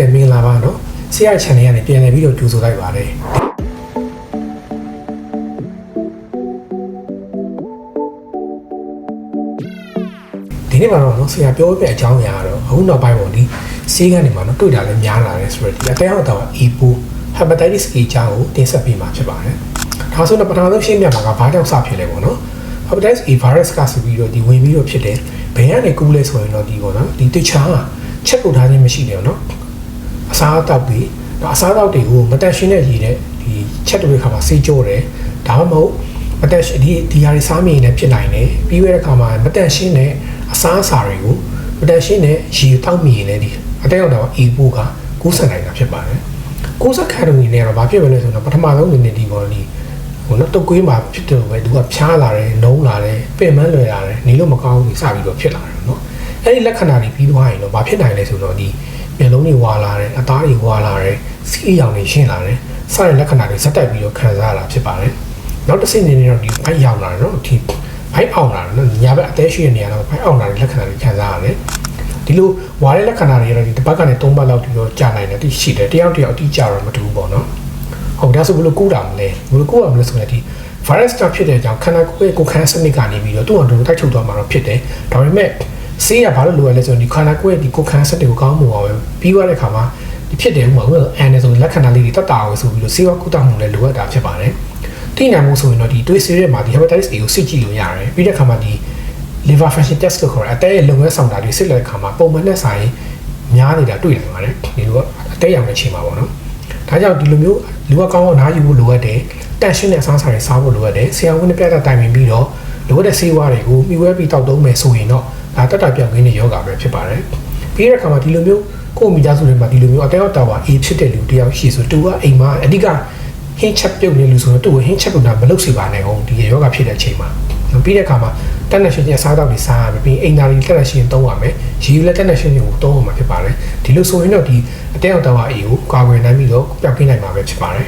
ကဲမင်္ဂလာပါနော်ဆရာ channel ကနေပြန်လည်ပြီးတော့ကြိုဆိုလိုက်ပါတယ်ဒီနေ့မှာတော့နော်ဆရာပြောပြအကြောင်းအရာကတော့အခုနောက်ပိုင်းပေါ့ဒီဆေးကနေမှာနော်တွေ့တာလည်းများလာတယ်ဆိုတော့ဒီအတရားတော် EPO hepatitis A ကြောင့်ကိုတင်ဆက်ပေးမှာဖြစ်ပါတယ်ဒါဆိုတော့ပထမဆုံးရှင်းပြမှာကဘာကြောင့်စဖြစ်လဲပေါ့နော် hepatitis A virus ကဆိုပြီးတော့ဒီဝင်ပြီးတော့ဖြစ်တယ်ဘယ်ကနေကူးလဲဆိုရင်တော့ဒီပေါ့နော်ဒီတခြားချက်ပို့ထားခြင်းမရှိတယ်နော်အ စားအသောက်တွေအစားအသောက်တွေကိုမတက်ရှင်းတဲ့ရည်နဲ့ဒီချက်တွေခါမှာစေးကြောတယ်ဒါမှမဟုတ်မတက်ရှင်းဒီဒီဟာတွေစားမိရင်လည်းဖြစ်နိုင်တယ်ပြီးရတဲ့ခါမှာမတက်ရှင်းတဲ့အစားအစာတွေကိုမတက်ရှင်းတဲ့ရည်တောက်မိရင်လည်းဒီအတက်ရောက်တော့အေးဖို့ကကူးစက်နိုင်တာဖြစ်ပါတယ်ကူးစက်ခံရနေတော့ဘာဖြစ်မလဲဆိုတော့ပထမဆုံးအနေနဲ့ဒီပေါ်ဒီဟိုနော်တုတ်ကွေးမှာဖြစ်တယ်ပဲသူကဖြားလာတယ်နှုံးလာတယ်ပင်မလွယ်လာတယ်နေလို့မကောင်းဘူးစပြီးတော့ဖြစ်လာတယ်နော်အဲ့ဒီလက္ခဏာတွေပြီးသွားရင်တော့ဘာဖြစ်နိုင်လဲဆိုတော့ဒီ မျက်လုံးတွေဝါလာတယ်အသားတွေဝါလာတယ်စီးရောင်တွေရှင်းလာတယ်စတဲ့လက္ခဏာတွေဇက်တက်ပြီးတော့ခံစားရတာဖြစ်ပါတယ်နောက်တစ်ဆင့်နေနေတော့ဒီဘိုက်ရောက်လာတယ်နော်ဒီဘိုက်အောင်လာတယ်နော်ညာဘက်အသေးရှိတဲ့နေရာတော့ဘိုက်အောင်လာတဲ့လက္ခဏာတွေခံစားရတယ်ဒီလိုဝါတဲ့လက္ခဏာတွေကတော့ဒီတစ်ပတ်ကနေသုံးပတ်လောက်ပြီးတော့ကြာနိုင်တယ်တိရှိတယ်တယောက်တယောက်အတိကျတော့မတူဘူးပေါ့နော်ဟုတ်ဒါဆိုဘယ်လိုကူးတာမလဲဘယ်လိုကူးရမလဲဆိုရင်ဒီ virus ကဖြစ်တဲ့အကြောင်းခန္ဓာကိုယ်ရဲ့ကိုယ်ခန်းစနစ်ကနေပြီးတော့သူ့အတူတိုက်ထုတ်သွားမှာတော့ဖြစ်တယ်ဒါပေမဲ့ ဆေးရဘာလို့လိုရလဲဆိုရင်ဒီခန္ဓာကိုယ်ရဲ့ဒီကိုယ်ခန်းစက်တွေကိုကောင်းမှုအောင်ပဲပြီးသွားတဲ့ခါမှာဒီဖြစ်တယ်ဥပမာဥပမာအန်နယ်ဆိုလက္ခဏာလေးတွေတက်တာအောင်ဆိုပြီးလို့ဆေးဝါးကုသမှုလည်းလိုအပ်တာဖြစ်ပါတယ်။တိနိုင်မှုဆိုရင်တော့ဒီတွေးဆေးရဲမှာဒီ hepatitis A ကိုစစ်ကြည့်လို့ရတယ်။ပြီးတဲ့ခါမှာဒီ liver function test လို့ခေါ်တဲ့အတဲရဲ့လုပ်ငန်းဆောင်တာတွေစစ်တဲ့ခါမှာပုံမှန်နဲ့ဆိုင်များနေတာတွေ့နိုင်ပါတယ်။ဒီလိုကအတဲရောင်တဲ့ချိန်မှာပေါ့နော်။ဒါကြောင့်ဒီလိုမျိုးလူကကောင်းကောင်းနားယူဖို့လိုအပ်တယ်။တန်ရှင်းတဲ့အစားအစာတွေစားဖို့လိုအပ်တယ်။ဆရာဝန်နဲ့ပြတာတိုင်ပင်ပြီးတော့လိုအပ်တဲ့ဆေးဝါးတွေကိုမြှဝဲပြီးတောက်သုံးမယ်ဆိုရင်တော့ ဒါတက်တာပြောင်းခင်းတဲ့ယောဂပဲဖြစ်ပါတယ်။ပြီးတဲ့အခါမှာဒီလိုမျိုးကိုယ့်မိသားစုတွေမှာဒီလိုမျိုးအတဲရောက်တာဝါအေးဖြစ်တဲ့လူတယောက်ရှိဆိုတူကအိမ်မှာအဓိကဟင်းချက်ပြုတ်နေလူဆိုတော့သူ့ကိုဟင်းချက်ပြုတ်တာမလုပ်စီပါနဲ့အောင်ဒီယောဂဖြစ်တဲ့အချိန်မှာပြီးတဲ့အခါမှာတက်နေရှင်ချင်းစားတော့ပြီးစားရမယ်ပြီးအိမ်သားတွေတက်နေရှင်သုံးရမယ်ရီယူလက်တက်နေရှင်ကိုသုံးရမှာဖြစ်ပါတယ်ဒီလိုဆိုရင်တော့ဒီအတဲရောက်တာဝါအေးကိုကာဝယ်နိုင်ပြီးတော့ပြောင်းခင်းနိုင်မှာပဲဖြစ်ပါတယ်